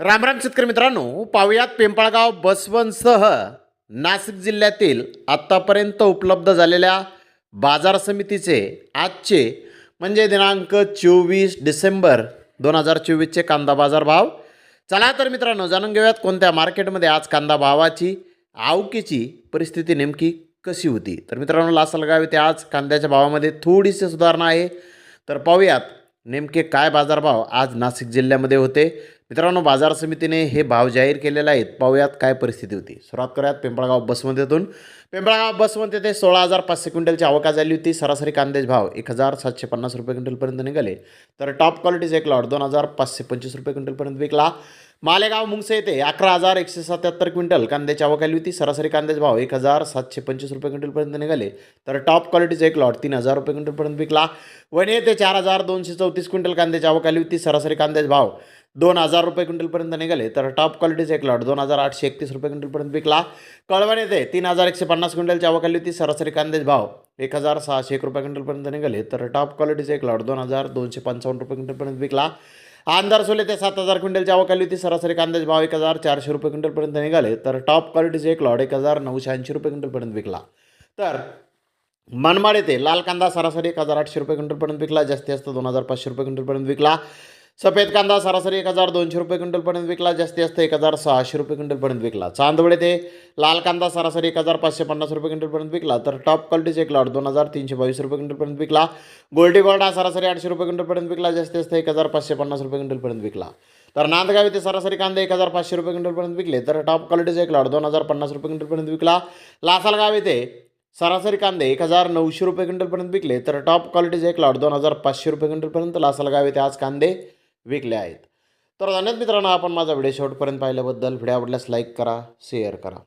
रामराम शेतकरी मित्रांनो पाहुयात पिंपळगाव बसवनसह नाशिक जिल्ह्यातील आत्तापर्यंत उपलब्ध झालेल्या बाजार समितीचे आजचे म्हणजे दिनांक चोवीस डिसेंबर दोन हजार चोवीसचे कांदा बाजार भाव. चला तर मित्रांनो जाणून घेऊयात कोणत्या मार्केटमध्ये आज कांदा भावाची आवकीची परिस्थिती नेमकी कशी होती. तर मित्रांनो लासलगाव येथे आज कांद्याच्या भावामध्ये थोडीशी सुधारणा आहे. तर पाहूयात नेमके काय बाजारभाव आज नाशिक जिल्ह्यामध्ये होते? मित्रांनो बाजार समितीने हे भाव जाहीर केलेले आहेत. पाहूयात काय परिस्थिती होती. सुरुवात करूयात पिंपळगाव बसमध्येतून पिंपळगाव बसमध्ये ते सोळा हजार पाचशे क्विंटलची आवका झाली होती. सरासरी कांद्याचे भाव एक हजार सातशे पन्नास रुपये क्विंटलपर्यंत निघाले. तर टॉप क्वालिटीचा एक लॉट दोन हजार पाचशे पंचवीस रुपये क्विंटलपर्यंत विकला. मालेगाव मुंगसे येथे अकरा हजार एकशे सत्याहत्तर क्विंटल कांद्याची आवक आली होती. सरासरी कांद्याचे भाव एक हजार सातशे पंचवीस रुपये क्विंटलपर्यंत निघाले. तर टॉप क्वालिटीचे एक लॉट तीन हजार रुपये क्विंटलपर्यंत विकला. वणी येथे चार हजार दोनशे चौतीस क्विंटल कांद्याची आवक आली होती. सरासरी कांद्याचे भाव दोन हजार रुपये क्विंटलपर्यंत निघाले. तर टॉप क्वालिटीचे एक लॉट दोन हजार आठशे एकतीस रुपये क्विंटलपर्यंत विकला. कळवण येथे तीन हजार एकशे पन्नास क्विंटलची आवक आली होती. सरासरी कांद्याचे भाव एक हजार सहाशे एक रुपये क्विंटलपर्यंत निघाले. तर टॉप क्वालिटीचे एक लॉट दोन हजार दोनशे पंचावन्न रुपये क्विंटलपर्यंत विकला. आंधार सोले ते सात हजार क्विंटलची आवक आली होती. सरासरी कांद्याचे भाव एक हजार चारशे रुपये क्विंटलपर्यंत निघाले. तर टॉप क्वालिटीचे एक लॉट एक हजार नऊशे ऐंशी रुपये क्विंटलपर्यंत विकला. तर मनमाड येथे लाल कांदा सरासरी एक हजार आठशे रुपये क्विंटलपर्यंत विकला. जास्तीत जास्त दोन हजार पाचशे रुपये क्विंटलपर्यंत विकला. सफेद कांदा सरासरी एक हजार दोनशे रुपये क्विंटलपर्यंत विकला. जास्तीत जास्त एक हजार सहाशे रुपये क्विंटलपर्यंत विकला. चांदवड येथे लाल कांदा सरासरी एक हजार पाचशे पन्नास रुपये क्विंटलपर्यंत विकला तर टॉप क्वालिटीचे एक लॉट दोन हजार तीनशे बावीस रुपये क्विंटलपर्यंत विकला. गोल्डी गोल्ड हा सरासरी आठशे रुपये क्विंटलपर्यंत विकला जास्तीत जास्त एक हजार पाचशे पन्नास रुपये क्विंटलपर्यंत विकला. तर नांदगाव येथे सरासरी कांदे एक हजार पाचशे रुपये क्विंटलपर्यंत विकले तर टॉप क्वालिटीचे एक लॉट दोन हजार पन्नास रुपये क्विंटलपर्यंत विकला. लासलगाव येथे सरासरी कांदे एक हजार नऊशे रुपये क्विंटलपर्यंत विकले तर टॉप क्वालिटीचे एक लॉट दोन हजार पाचशे रुपये क्विंटलपर्यंत लासलगाव येथे आज कांदे विकले आहेत. तर धन्यवाद मित्रांनो आपण माझा व्हिडिओ शेवटपर्यंत पाहिल्याबद्दल व्हिडिओ आवडल्यास लाईक करा शेअर करा.